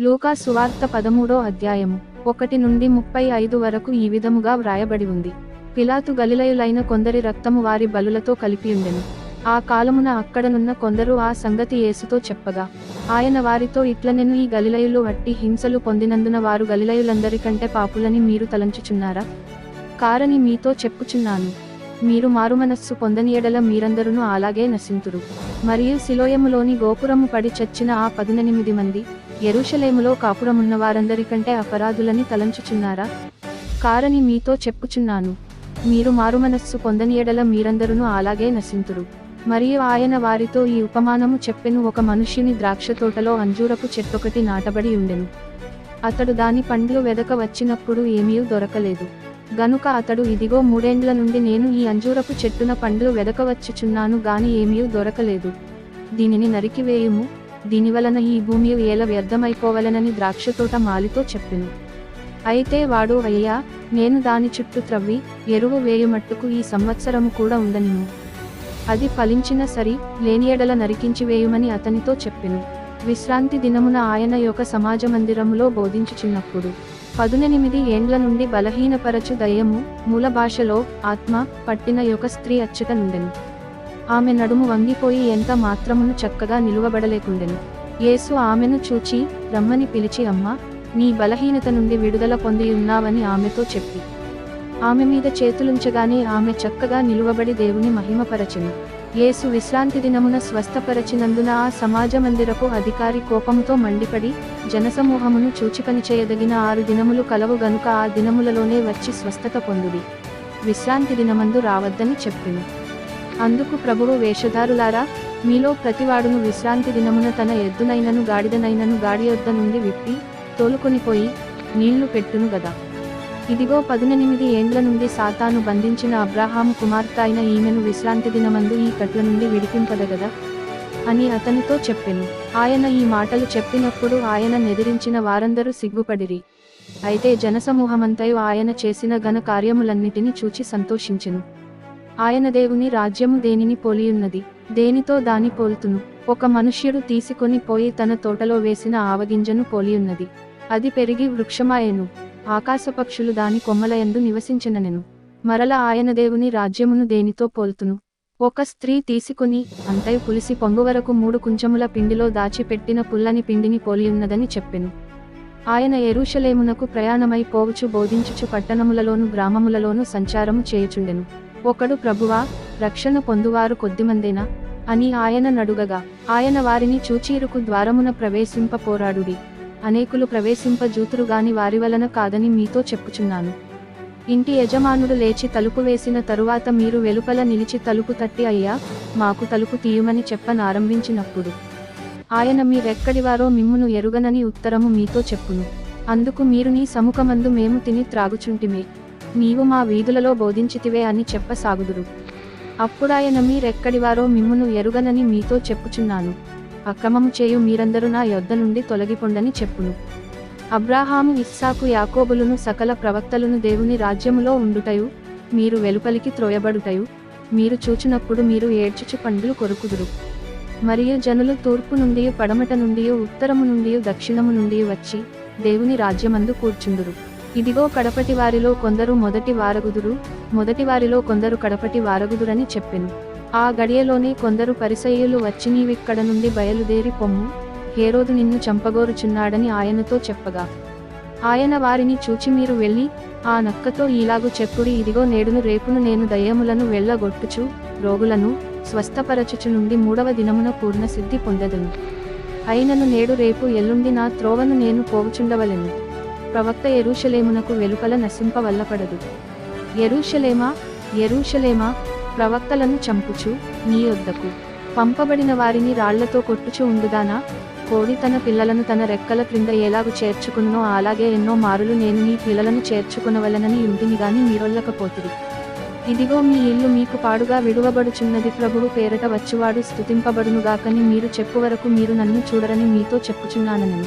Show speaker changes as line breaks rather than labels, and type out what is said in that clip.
లూకా సువార్త పదమూడో అధ్యాయము ఒకటి నుండి ముప్పై ఐదు వరకు ఈ విధముగా వ్రాయబడి ఉంది. పిలాతు గలిలయులైన కొందరి రక్తము వారి బలులతో కలిపియుండెను. ఆ కాలమున అక్కడనున్న కొందరు ఆ సంగతి యేసుతో చెప్పగా ఆయన వారితో ఇట్లనెను ఈ గలిలయులు వట్టి హింసలు పొందినందున వారు గలిలయులందరికంటే పాపులని మీరు తలంచుచున్నారా? కారని మీతో చెప్పుచున్నాను. మీరు మారుమనస్సు పొందని ఎడల మీరందరును అలాగే నశింతురు. మరియు శిలోయములోని గోపురము పడి చచ్చిన ఆ పదునెనిమిది మంది ఎరుషలేములో కాపురమున్న వారందరికంటే అపరాధులని తలంచుచున్నారా? కారని మీతో చెప్పుచున్నాను. మీరు మారుమనస్సు పొందని ఎడల మీరందరును అలాగే నశింతురు. మరియు ఆయన వారితో ఈ ఉపమానము చెప్పెను ఒక మనుష్యుని ద్రాక్ష తోటలో అంజూరపు చెట్టొకటి నాటబడి ఉండెను. అతడు దాని పండ్లు వెదక వచ్చినప్పుడు ఏమీ దొరకలేదు. గనుక అతడు ఇదిగో మూడేండ్ల నుండి నేను ఈ అంజూరపు చెట్టున పండ్లు వెదకవచ్చుచున్నాను గాని ఏమీ దొరకలేదు. దీనిని నరికివేయుము. దీనివలన ఈ భూమి ఏల వ్యర్థమైపోవలనని ద్రాక్షతోట మాలితో చెప్పెను. అయితే వాడు అయ్యా నేను దాని చుట్టూ త్రవ్వి ఎరువు వేయుమట్టుకు ఈ సంవత్సరము కూడా ఉండనిను. అది ఫలించిన సరి లేని ఎడల నరికించి వేయుమని అతనితో చెప్పెను. విశ్రాంతి దినమున ఆయన యొక్క సమాజ మందిరములో బోధించుచున్నప్పుడు పదునెనిమిది ఏండ్ల నుండి బలహీనపరచు దయ్యము మూల భాషలో ఆత్మ పట్టిన యొక్క స్త్రీ అచ్చట నుండెను. ఆమె నడుము వంగిపోయి ఎంత మాత్రమును చక్కగా నిలువబడలేకుండెను. యేసు ఆమెను చూచి రమ్మని పిలిచి అమ్మ నీ బలహీనత నుండి విడుదల పొంది ఉన్నావని ఆమెతో చెప్పి. ఆమె మీద చేతులుంచగానే ఆమె చక్కగా నిలువబడి దేవుని మహిమపరచెను. యేసు విశ్రాంతి దినమున స్వస్థపరచినందున ఆ సమాజ మందిరపు అధికారి కోపంతో మండిపడి జనసమూహమును చూచిపని చేయదగిన ఆరు దినములు కలవు గనుక ఆ దినములలోనే వచ్చి స్వస్థత పొందుడి. విశ్రాంతి దినమందు రావద్దని చెప్పింది అందుకు ప్రభువు వేషధారులారా మీలో ప్రతివాడును విశ్రాంతి దినమున తన ఎద్దునైనను గాడిదనైనను గాడి యొద్ద నుండి విప్పి తోలుకొనిపోయి నీళ్ళు పెట్టును గదా. ఇదిగో పదునెనిమిది ఏండ్ల నుండి సాతాను బంధించిన అబ్రాహాము కుమార్తె అయిన ఈమెను విశ్రాంతి దినమందు ఈ కట్ల నుండి విడిపింపదగదా అని అతనితో చెప్పెను. ఆయన ఈ మాటలు చెప్పినప్పుడు ఆయన నెదిరించిన వారందరూ సిగ్గుపడిరి. అయితే జనసమూహమంతయు ఆయన చేసిన ఘన కార్యములన్నిటిని చూచి సంతోషించెను. ఆయన దేవుని రాజ్యము దేనిని పోలియున్నది? దేనితో దాని పోల్తును? ఒక మనుష్యుడు తీసుకొని పోయి తన తోటలో వేసిన ఆవగింజను పోలియున్నది. అది పెరిగి వృక్షమాయెను. ఆకాశపక్షులు దాని కొమ్మలయందు నివసించిననెను. మరల ఆయన దేవుని రాజ్యమును దేనితో పోల్తును? ఒక స్త్రీ తీసుకుని అంతై పులిసి పొంగు వరకు మూడు కుంచముల పిండిలో దాచిపెట్టిన పుల్లని పిండిని పోలియున్నదని చెప్పెను. ఆయన ఎరుషలేమునకు ప్రయాణమై పోవుచు బోధించుచు పట్టణములలోను గ్రామములలోను సంచారము చేయుచుండెను. ఒకడు ప్రభువా రక్షణ పొందువారు కొద్దిమందేనా? అని ఆయన నడుగగా ఆయన వారిని చూచీరుకు ద్వారమున ప్రవేశింప పోరాడుడి అనేకులు ప్రవేశింప జూతురుగాని వారి వలన కాదని మీతో చెప్పుచున్నాను. ఇంటి యజమానుడు లేచి తలుపు వేసిన తరువాత మీరు వెలుపల నిలిచి తలుపు తట్టి అయ్యా మాకు తలుపు తీయమని చెప్పనారంభించినప్పుడు ఆయన మీరెక్కడివారో మిమ్మును ఎరుగనని ఉత్తరము మీతో చెప్పును. అందుకు మీరు నీ సముఖమందు మేము తిని త్రాగుచుంటిమే. నీవు మా వీధులలో బోధించితివే అని చెప్పసాగుదురు. అప్పుడాయన మీరెక్కడివారో మిమ్మును ఎరుగనని మీతో చెప్పుచున్నాను. అక్రమము చేయు మీరందరూ నా యొద్ద నుండి తొలగిపొండని చెప్పును. అబ్రాహాము ఇస్సాకు యాకోబులను సకల ప్రవక్తలను దేవుని రాజ్యములో ఉండుటయు మీరు వెలుపలికి త్రోయబడుటయు మీరు చూచినప్పుడు మీరు ఏడ్చుచు పండ్లు కొరుకుదురు. మరియు జనులు తూర్పు నుండి పడమట నుండి ఉత్తరము నుండి దక్షిణము నుండి వచ్చి దేవుని రాజ్యమందు కూర్చుందురు ఇదిగో కడపటి వారిలో కొందరు మొదటి వారగుదురు మొదటి వారిలో కొందరు కడపటి వారగుదురని చెప్పెను. ఆ గడియలోనే కొందరు పరిసయ్యులు వచ్చి నీవిక్కడ నుండి బయలుదేరి పొమ్ము హేరోదు నిన్ను చంపగోరుచున్నాడని ఆయనతో చెప్పగా. ఆయన వారిని చూచి మీరు వెళ్ళి ఆ నక్కతో ఇలాగు చెప్పుడి ఇదిగో నేడును రేపును నేను దయ్యములను వెళ్ళగొట్టుచు రోగులను స్వస్థపరచుచు నుండి మూడవ దినమున పూర్ణ సిద్ధి పొందదును. అయినను నేడు రేపు ఎల్లుండి నా త్రోవను నేను పోవుచుండవలెను. ప్రవక్త ఎరుషలేమునకు వెలుపల నశింపవల్లపడదు. ఎరుషలేమా ఎరుషలేమా ప్రవక్తలను చంపుచు నీ యొద్దకు. పంపబడిన వారిని రాళ్ళతో కొట్టుచు ఉండుదానా? కోడి తన పిల్లలను తన రెక్కల క్రింద ఎలాగు చేర్చుకున్నో అలాగే ఎన్నో మారులు నేను నీ పిల్లలను చేర్చుకునవలనని ఇంటిని గాని మీరొల్లకపోతిరి ఇదిగో మీ ఇల్లు మీకు పాడుగా విడువబడుచున్నది ప్రభువు పేరట వచ్చువాడు స్థుతింపబడునుగాకని మీరు చెప్పు వరకు మీరు నన్ను చూడరని మీతో చెప్పుచున్నానని